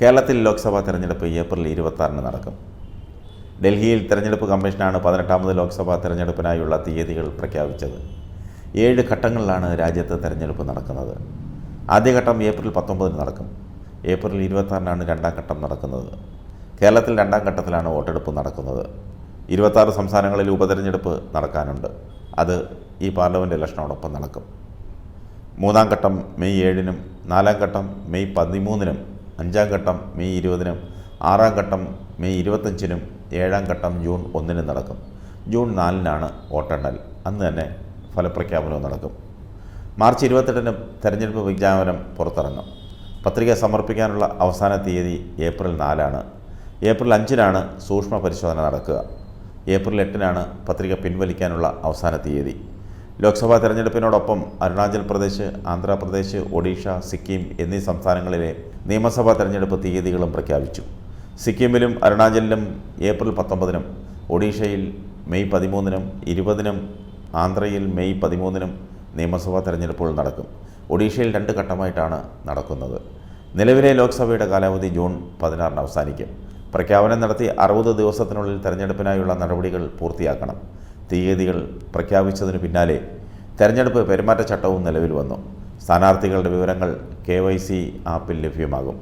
കേരളത്തിൽ ലോക്സഭാ തെരഞ്ഞെടുപ്പ് ഏപ്രിൽ ഇരുപത്താറിന് നടക്കും. ഡൽഹിയിൽ തെരഞ്ഞെടുപ്പ് കമ്മീഷനാണ് പതിനെട്ടാമത് ലോക്സഭാ തെരഞ്ഞെടുപ്പിനായുള്ള തീയതികൾ പ്രഖ്യാപിച്ചത്. ഏഴ് ഘട്ടങ്ങളിലാണ് രാജ്യത്ത് തെരഞ്ഞെടുപ്പ് നടക്കുന്നത്. ആദ്യഘട്ടം ഏപ്രിൽ പത്തൊമ്പതിന് നടക്കും. ഏപ്രിൽ ഇരുപത്താറിനാണ് രണ്ടാം ഘട്ടം നടക്കുന്നത്. കേരളത്തിൽ രണ്ടാം ഘട്ടത്തിലാണ് വോട്ടെടുപ്പ് നടക്കുന്നത്. ഇരുപത്താറ് സംസ്ഥാനങ്ങളിൽ ഉപതെരഞ്ഞെടുപ്പ് നടക്കാനുണ്ട്. അത് ഈ പാർലമെന്റ് ഇലക്ഷനോടൊപ്പം നടക്കും. മൂന്നാം ഘട്ടം മെയ് ഏഴിനും നാലാം ഘട്ടം മെയ് പതിമൂന്നിനും അഞ്ചാം ഘട്ടം മെയ് ഇരുപതിനും ആറാം ഘട്ടം മെയ് ഇരുപത്തഞ്ചിനും ഏഴാം ഘട്ടം ജൂൺ ഒന്നിനും നടക്കും. ജൂൺ നാലിനാണ് വോട്ടെണ്ണൽ. അന്ന് തന്നെ ഫലപ്രഖ്യാപനവും നടക്കും. മാർച്ച് ഇരുപത്തെട്ടിന് തെരഞ്ഞെടുപ്പ് വിജ്ഞാപനം പുറത്തിറങ്ങും. പത്രിക സമർപ്പിക്കാനുള്ള അവസാന തീയതി ഏപ്രിൽ നാലാണ്. ഏപ്രിൽ അഞ്ചിനാണ് സൂക്ഷ്മ പരിശോധന നടക്കുക. ഏപ്രിൽ എട്ടിനാണ് പത്രിക പിൻവലിക്കാനുള്ള അവസാന തീയതി. ലോക്സഭാ തെരഞ്ഞെടുപ്പിനോടൊപ്പം അരുണാചൽ പ്രദേശ് ആന്ധ്രാപ്രദേശ് ഒഡീഷ സിക്കിം എന്നീ സംസ്ഥാനങ്ങളിലെ നിയമസഭാ തെരഞ്ഞെടുപ്പ് തീയതികളും പ്രഖ്യാപിച്ചു. സിക്കിമിലും അരുണാചലിലും ഏപ്രിൽ പത്തൊമ്പതിനും ഒഡീഷയിൽ മെയ് പതിമൂന്നിനും ഇരുപതിനും ആന്ധ്രയിൽ മെയ് പതിമൂന്നിനും നിയമസഭാ തെരഞ്ഞെടുപ്പുകൾ നടക്കും. ഒഡീഷയിൽ രണ്ട് ഘട്ടമായിട്ടാണ് നടക്കുന്നത്. നിലവിലെ ലോക്സഭയുടെ കാലാവധി ജൂൺ പതിനാറിന് അവസാനിക്കും. പ്രഖ്യാപനം നടത്തി അറുപത് ദിവസത്തിനുള്ളിൽ തെരഞ്ഞെടുപ്പിനായുള്ള നടപടികൾ പൂർത്തിയാക്കണം. തീയതികൾ പ്രഖ്യാപിച്ചതിന് പിന്നാലെ തെരഞ്ഞെടുപ്പ് പെരുമാറ്റച്ചട്ടവും നിലവിൽ വന്നു. സ്ഥാനാർത്ഥികളുടെ വിവരങ്ങൾ കെ വൈ സി ആപ്പിൽ ലഭ്യമാകും.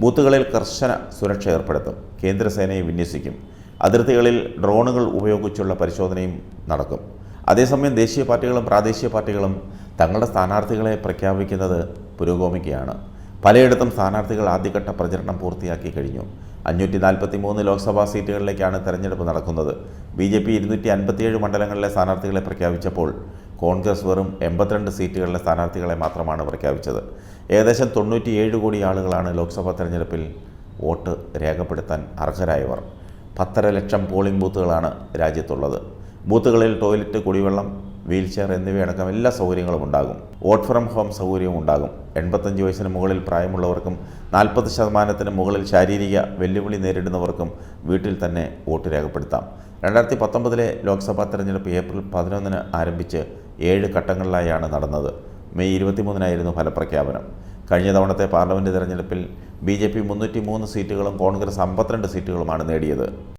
ബൂത്തുകളിൽ കർശന സുരക്ഷ ഏർപ്പെടുത്തും. കേന്ദ്രസേനയെ വിന്യസിക്കും. അതിർത്തികളിൽ ഡ്രോണുകൾ ഉപയോഗിച്ചുള്ള പരിശോധനയും നടക്കും. അതേസമയം ദേശീയ പാർട്ടികളും പ്രാദേശിക പാർട്ടികളും തങ്ങളുടെ സ്ഥാനാർത്ഥികളെ പ്രഖ്യാപിക്കുന്നത് പുരോഗമിക്കുകയാണ്. പലയിടത്തും സ്ഥാനാർത്ഥികൾ ആദ്യഘട്ട പ്രചരണം പൂർത്തിയാക്കി കഴിഞ്ഞു. അഞ്ഞൂറ്റി നാൽപ്പത്തി മൂന്ന് ലോക്സഭാ സീറ്റുകളിലേക്കാണ് തെരഞ്ഞെടുപ്പ് നടക്കുന്നത്. ബി ജെ പി ഇരുന്നൂറ്റി അൻപത്തിയേഴ് മണ്ഡലങ്ങളിലെ സ്ഥാനാർത്ഥികളെ പ്രഖ്യാപിച്ചപ്പോൾ കോൺഗ്രസ് വെറും എൺപത്തിരണ്ട് സീറ്റുകളിലെ സ്ഥാനാർത്ഥികളെ മാത്രമാണ് പ്രഖ്യാപിച്ചത്. ഏകദേശം തൊണ്ണൂറ്റിയേഴ് കോടി ആളുകളാണ് ലോക്സഭാ തെരഞ്ഞെടുപ്പിൽ വോട്ട് രേഖപ്പെടുത്താൻ അർഹരായവർ. പത്തര ലക്ഷം പോളിംഗ് ബൂത്തുകളാണ് രാജ്യത്തുള്ളത്. ബൂത്തുകളിൽ ടോയ്ലറ്റ് കുടിവെള്ളം വീൽചെയർ എന്നിവയടക്കം എല്ലാ സൗകര്യങ്ങളും ഉണ്ടാകും. വോട്ട് ഫ്രം ഹോം സൗകര്യവും ഉണ്ടാകും. എൺപത്തഞ്ച് വയസ്സിന് മുകളിൽ പ്രായമുള്ളവർക്കും നാൽപ്പത് ശതമാനത്തിന് മുകളിൽ ശാരീരിക വെല്ലുവിളി നേരിടുന്നവർക്കും വീട്ടിൽ തന്നെ വോട്ട് രേഖപ്പെടുത്താം. രണ്ടായിരത്തി പത്തൊമ്പതിലെ ലോക്സഭാ തെരഞ്ഞെടുപ്പ് ഏപ്രിൽ പതിനൊന്നിന് ആരംഭിച്ച് ഏഴ് ഘട്ടങ്ങളിലായാണ് നടന്നത്. മെയ് ഇരുപത്തിമൂന്നിനായിരുന്നു ഫലപ്രഖ്യാപനം. കഴിഞ്ഞ തവണത്തെ പാർലമെന്റ് തെരഞ്ഞെടുപ്പിൽ ബി ജെ പി മുന്നൂറ്റി മൂന്ന് സീറ്റുകളും കോൺഗ്രസ് അമ്പത്തിരണ്ട് സീറ്റുകളുമാണ് നേടിയത്.